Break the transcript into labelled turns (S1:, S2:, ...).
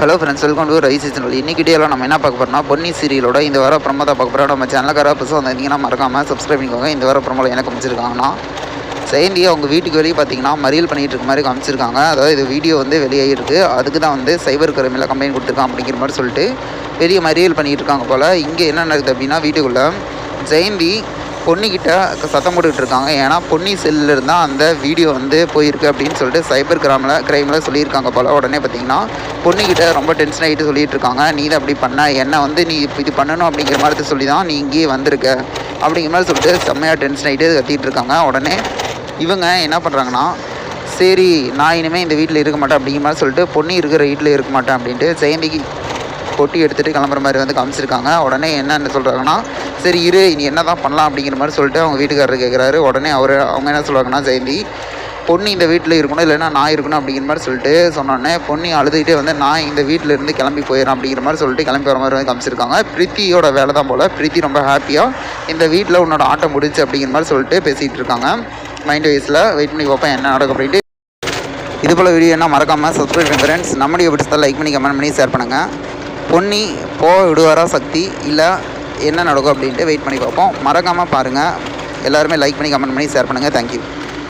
S1: Hello friends welcome to rice channel இன்னைக்கு டேலாம் நம்ம என்ன பார்க்க போறோம்னா பொன்னி சீரியலோட இந்த வார பிரமதா தான் பார்க்க போகிறோம் நம்ம சேனலுக்கார புதுசாக வந்திருந்தீங்கன்னா மறக்காமல் சப்ஸ்கிரைப் பண்ணிக்கோங்க. இந்த வர ப்ரமோவில் எனக்கு அமைச்சிருக்காங்கன்னா ஜெயந்தி அவங்க வீட்டுக்கு வெளியே பார்த்தீங்கன்னா மறியல் பண்ணிட்டு இருக்க மாதிரி காமிச்சிருக்காங்க. அதாவது இது வீடியோ வந்து வெளியாகிருக்கு அதுக்கு தான் வந்து சைபர் கிரைமில் கம்ப்ளைண்ட் கொடுத்துருக்கான் அப்படிங்கிற மாதிரி சொல்லிட்டு பெரிய மறியல் பண்ணிட்டு இருக்காங்க போல். இங்கே என்ன நடக்குது அப்படின்னா வீட்டுக்குள்ளே ஜெயந்தி பொன்னிக்கிட்ட சத்தம் போட்டுக்கிட்டு இருக்காங்க. ஏன்னா பொன்னி செல்லில் இருந்தால் அந்த வீடியோ வந்து போயிருக்கு அப்படின்னு சொல்லிட்டு சைபர் கிராமில் கிரைமில் சொல்லியிருக்காங்க போல். உடனே பார்த்தீங்கன்னா பொன்னிக்கிட்ட ரொம்ப டென்ஷன் ஆகிட்டு சொல்லிட்டு இருக்காங்க. நீ தான் அப்படி பண்ண. என்ன வந்து நீ இது பண்ணணும் அப்படிங்கிற மாதிரி சொல்லி தான் நீ இங்கேயே வந்திருக்க. அப்படிங்கிற மாதிரி சொல்லிட்டு செம்மையாக டென்ஷன் ஆகிட்டு கத்திட்டு இருக்காங்க. உடனே இவங்க என்ன பண்ணுறாங்கன்னா சரி நான் இனிமேல் இந்த வீட்டில் இருக்க மாட்டேன். அப்படிங்கிற மாதிரி சொல்லிட்டு பொண்ணு இருக்கிற வீட்டில் இருக்க மாட்டேன். அப்படின்ட்டு ஜெயந்திக்கு பொட்டி எடுத்துகிட்டு கிளம்புற மாதிரி வந்து காமிச்சிருக்காங்க. உடனே என்னென்ன சொல்கிறாங்கன்னா சரி இரு இனி என்ன தான் பண்ணலாம் அப்படிங்கிற மாதிரி சொல்லிட்டு அவங்க வீட்டுக்காரர் கேட்குறாரு உடனே அவர் அவங்க என்ன சொல்கிறாங்கன்னா ஜெயந்தி பொண்ணு இந்த வீட்டில் இருக்கணும் இல்லைன்னா நான் இருக்கணும் அப்படிங்கிற மாதிரி சொல்லிட்டு சொன்னோடனே பொண்ணு அழுதுகிட்டே வந்து நான் இந்த வீட்டில் இருந்து கிளம்பி போயிடறேன் அப்படிங்கிற மாதிரி சொல்லிட்டு கிளம்பி வர மாதிரி வந்து காமிச்சிருக்காங்க. பிரீத்தியோட வேலை தான் போல். பிரீத்தி ரொம்ப ஹாப்பியாக இந்த வீட்டில் உன்னோட ஆட்டம் முடிச்சு அப்படிங்கிற மாதிரி சொல்லிட்டு பேசிகிட்டு இருக்காங்க. மைண்ட் வைஸில் வெயிட் பண்ணி பார்ப்பேன் என்ன நடக்கும் அப்படின்ட்டு இது போல் வீடியோ என்ன மறக்காமல் சப்ஸ்கிரைப் பண்ணி ஃப்ரெண்ட்ஸ் நம்ம வீடியோ லைக் பண்ணி கமெண்ட் பண்ணி ஷேர் பண்ணுங்கள் பொன்னி போக விடுவாரா சக்தி? இல்லை என்ன நடக்கும் அப்படின்ட்டு வெயிட் பண்ணி பார்ப்போம். மறக்காமல் பாருங்கள் எல்லாருமே லைக் பண்ணி கமெண்ட் பண்ணி ஷேர் பண்ணுங்கள் தேங்க்யூ